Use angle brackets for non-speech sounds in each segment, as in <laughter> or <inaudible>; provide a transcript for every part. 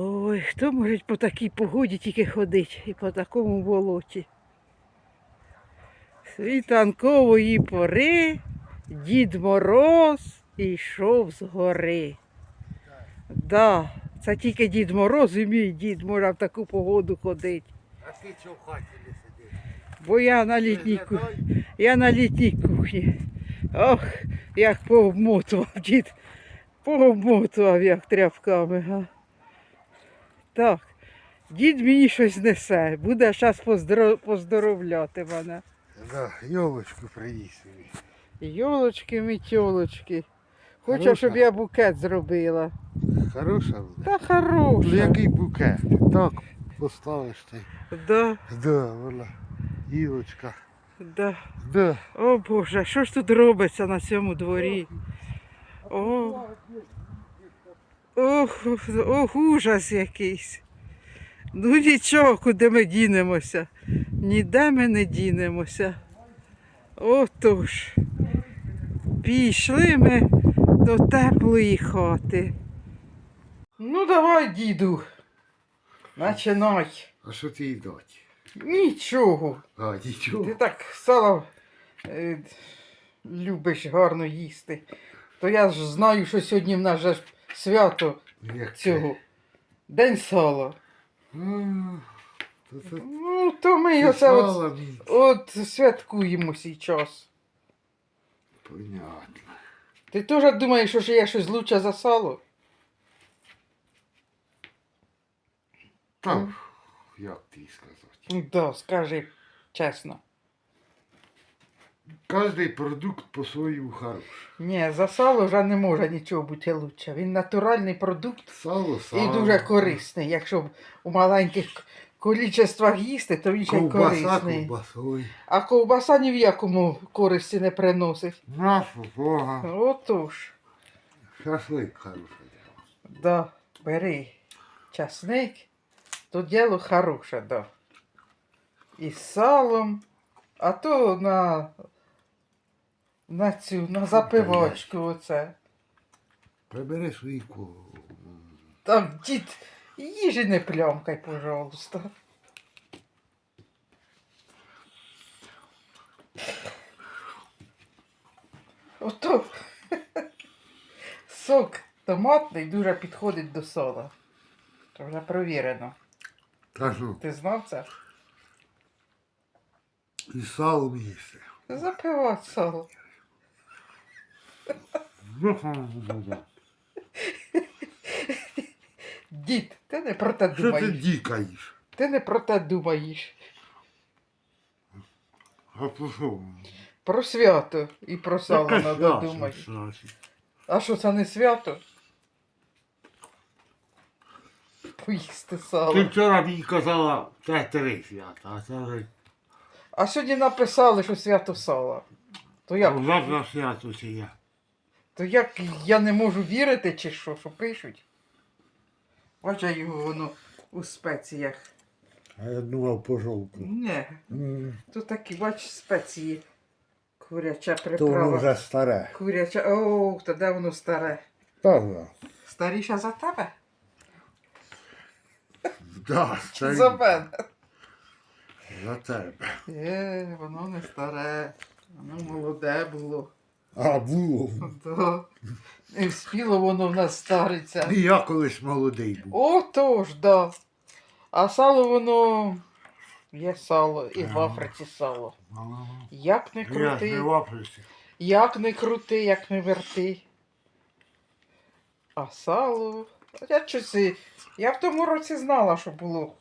Ой, хто може по такій погоді тільки ходить і по такому болоті. Світанкової пори Дід Мороз йшов з гори. Да, це тільки Дід Мороз і мій дід може в таку погоду ходити. А ти чого в хаті не сидиш? Бо я на літній кухні. Я на літній кухні. Ох, як пообмотував дід. Пообмотував як тряпками. Так, дід мені щось несе. Буде зараз поздоровляти мене. Да, йолочку приніс. Йолочки, мітьолочки. Хоче, Хороша? щоб я букет зробила. Хороша буде? Та Ну який букет? Так поставиш ти. Да, Да, вона. Гілочка. да. Да. О Боже, що ж тут робиться на цьому дворі? О, ох, ох, ужас якийсь. Ну нічого, куди ми дінемося. Ніде ми не дінемося. Отож. Пішли ми до теплої хати. Ну, давай, діду. Починай. А що ти їдать? Нічого. А, нічого. Ти так сало е, любиш гарно їсти. То я ж знаю, що сьогодні в нас же свято Як цього. День сала. А, то це Ну, то ми оце от, от святкуємо зараз. Понятно. Ти теж думаєш, що є щось лучше за сало? Так, як ти сказати. Ну, Да, скажи чесно. Кожний продукт по-своєму хороший. Ні, за сало вже не може нічого бути лучше. Він натуральний продукт. Сало, сало. І дуже корисний. Якщо у маленьких количествах їсти, то він ще й Ковбаса корисний. ковбасою. А ковбаса ні в якому користі не приносить. Нашу Бога. Отож, Шашлик хороший. да, бери часник, то діло хороше, да. І з салом, а то на, на цю, на запивочку оце. Прибери свої ко- Там дід, їжі не плямкай, пожалуйста. Ото сок томатний дуже підходить до сола. Це вже провірено. Кажу, Ти знав це? і салом їсти. Запивай сало. Дід, ти не про те Що ти думаєш. дікаєш? Ти не про те думаєш. А по що? Про свято і про сало Яке треба свято, думати. значить? А що це не свято? Поїсти Ти сало. вчора мені казала, це три свята, а це вже А сьогодні написали, що свято сала. То як? завтра свято це я. То як я не можу вірити, чи що, що пишуть? Бача його воно у спеціях. А я думав по жовтку. Не, то такі, бач, спеції. Куряча То воно вже старе. Куряча. О, то де воно старе? Так, да. Старіша за тебе? Да, старі. за мене? За тебе. Е, воно не старе. Воно молоде було. А було. Да. Не вспіло воно в нас стариться. І я колись молодий був. Отож, да. А сало воно. Є сало, і в Африці сало. Як не Я ж крути, не в Африці. як не крути, як не верти. А сало. Я щось. і- Я в тому році знала, що було.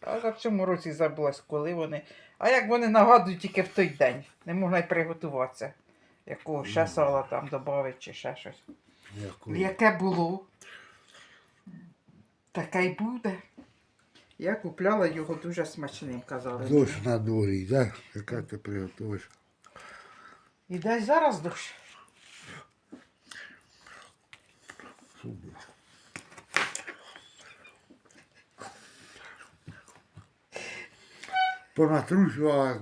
А в цьому році забулась, коли вони. А як вони нагадують тільки в той день. Не можна й приготуватися. Якого ще сала там додати чи ще щось. Яку? Яке було, таке й буде. Я купляла його дуже смачним, казали. Дощ на дворі, да? Яка ти приготуєш? І десь зараз дощ. Супер. Понатрушувала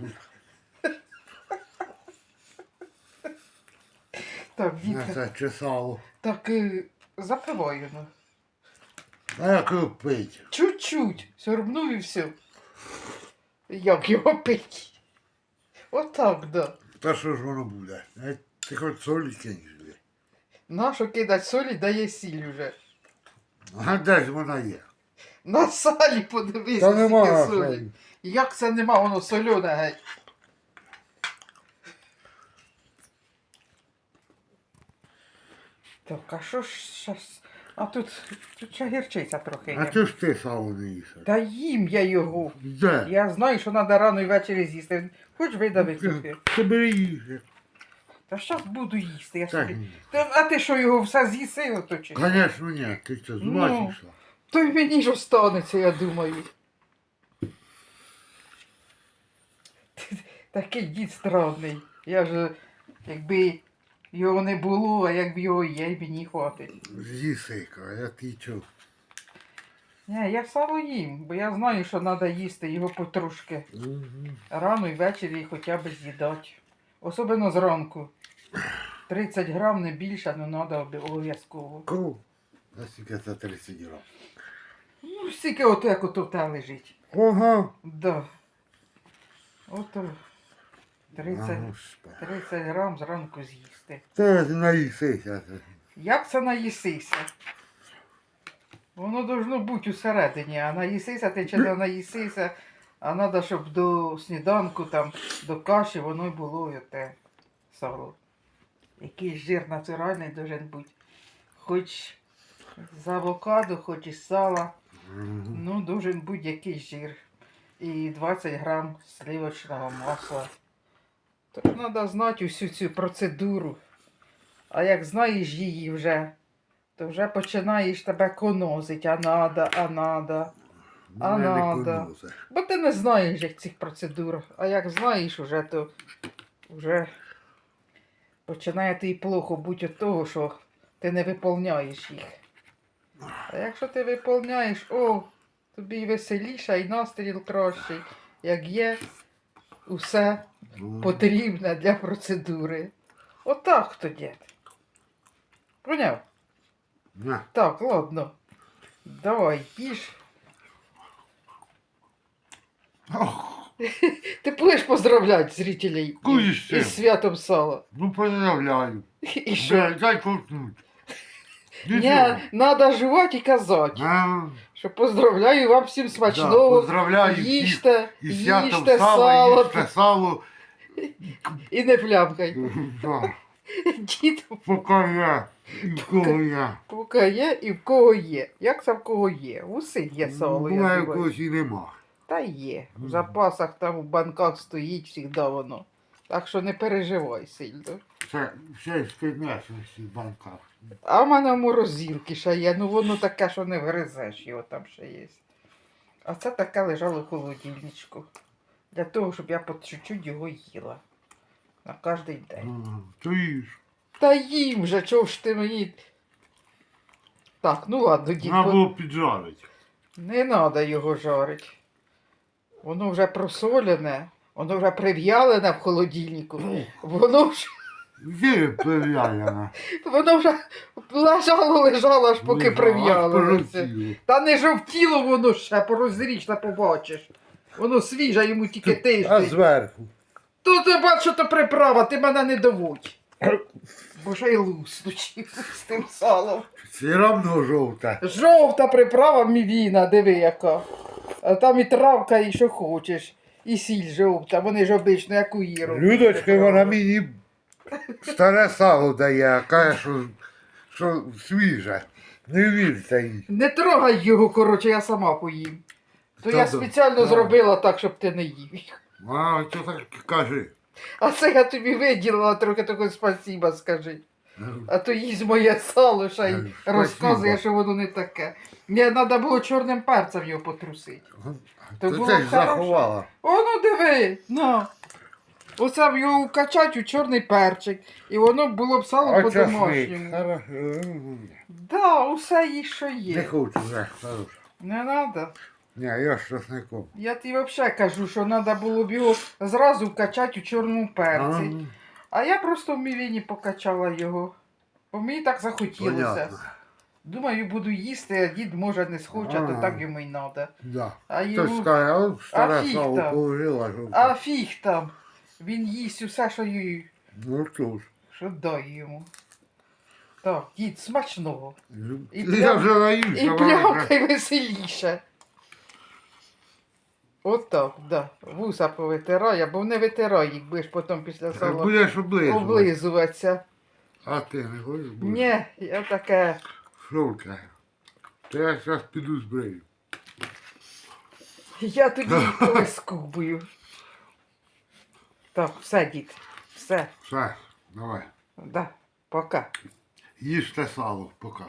Так, діти, це чесало. так е, запиваю. Ну. А як його пить? Чуть-чуть. Сьорбнув і все. Як його пить? Отак, да. Та що ж воно буде? Е, Ти хоч солі кинь сюди. Нащо кидать солі, дає сіль уже. А де ж вона є? На салі подивись, Та скільки солі. солі. Як це нема, воно сольоне геть. Так, а що ж щас? А тут, тут ще гірчиця трохи А є. ти ж ти сало не їш. Та їм я його. Де? Я знаю, що треба рано і ввечері з'їсти. Хоч видави трохи. Ти бери їжі. Та щас буду їсти. Я Так, собі. Та, а ти що його все з'їси ото чи? Звісно, ні, ти що, з ума Ну. зійшла? То й мені ж останеться, я думаю. Такий дід странний. Я ж, якби його не було, а якби його є, й мені хватить. З'їси, а ти чого? Ні, я сало їм, бо я знаю, що треба їсти його потрошки. Рано і ввечері хоча б з'їдати. Особливо зранку. 30 грам не більше, але треба обов'язково. Кого? А скільки це 30 грам? Ну, стільки ото, як ото в те лежить. Ага. Да. Ото 30, А, Господи. 30 грам зранку з'їсти. Та наїсися. Як це наїсися? Воно должно бути усередині, а наїсися ти чи не наїсися, а треба, щоб до сніданку, там, до каші воно й було те сало. Якийсь жир натуральний должен бути. Хоч з авокадо, хоч із сала. Ну, должен бути якийсь жир. І 20 грам сливочного масла. Так треба знати усю цю процедуру. А як знаєш її вже, то вже починаєш тебе конозить, а надо, а надо. А Мене не надо. Бо ти не знаєш як цих процедур. А як знаєш уже, то вже починає тобі плохо бути від того, що ти не виповняєш їх. А якщо ти виповняєш, о, тобі й веселіше, і настріл кращий, як є усе Потрібне для процедури. Отак хто дід. Поняв? На. Так, ладно. Давай, їж. Ох, Ти будеш поздравляти зрителей Будеш із святом сала. Ну, поздравляю. <laughs> І що? Дай, дай ковтнуть. Ні, треба жувати і казати, А, що поздравляю вам всім да, смачного. поздравляю всіх їжте, із святом їжте сала, сало їжте сало. І не плямкай. Да. Дід Поки я, і в кого я. поки є і в кого є. Як це в кого є? В усіх є сало, я Буває, думаю. когось і нема. Та є. В запасах там у банках стоїть завжди воно. Так що не переживай сильно. Це все м'ясо в банках. А в мене в морозилки ще є, ну воно таке, що не вгризеш, його там ще є. А це таке лежало в холодильничку. Для того, щоб я по чуть-чуть його їла. На кожен день. Ну, То їж. Та їм же, чого ж ти мені. Так, ну ладно, дід, Треба було піджарити. не треба його жарити. Воно вже просолене, воно вже прив'ялене в холодильнику. Воно вже, Де прив'яляна? воно вже лежало, лежало, аж поки прив'ялилося. Та не жовтіло воно ще, порозріч та побачиш. Воно свіже, йому тільки А зверху? То ти бачиш, що то приправа, ти мене не доводь. Боже, й луснуть з тим салом. Все равно жовте. Жовта приправа мівіна, диви яка. А там і травка, і що хочеш. І сіль жовта, вони ж обично, як у Іру. Людочка, вона мені старе сало дає, а каже, що, що свіже. Не вірте їй. Не трогай його, коротше, я сама поїм. То я Та да. спеціально Да. зробила так, щоб ти не їв. А, що так кажи? А це я тобі виділила трохи такого спасіба, скажи. А то їсть моє сало, ще й Е, спасибо. розказує, що воно не таке. Мені треба було чорним перцем його потрусити. То То було це ж хорошо. заховала. О, ну диви, ну. Оце б його вкачать у чорний перчик, і воно було б сало по-домашньому. Хорошо. Да, усе є, що є. Не хочу вже. хорошо. Не треба. Ні, я з часником. Я тобі взагалі кажу, що треба було б його зразу вкачати у чорному перці. А я просто в мівіні покачала його. Бо мені так захотілося. Понятно. Думаю, буду їсти, а дід може не схоче, то так йому й треба. Да. А йому... скаже, а фіг там. А фіг там. Він їсть усе, що, їй- Ну що ж. що дай йому. Так, дід, смачного. І вже наївся. І вона плямкай веселіше. Отак, да. Вуса повитирай, або не витирай їх, будеш потім після сала Будеш облизувати. облизуватися. А ти не хочеш? бути? Ні, я таке. Тебе? То я зараз піду збрию. Я тоді їх <laughs> повискубую. Так, все, дід. Все. Все, давай. Да, пока. Їжте сало, пока.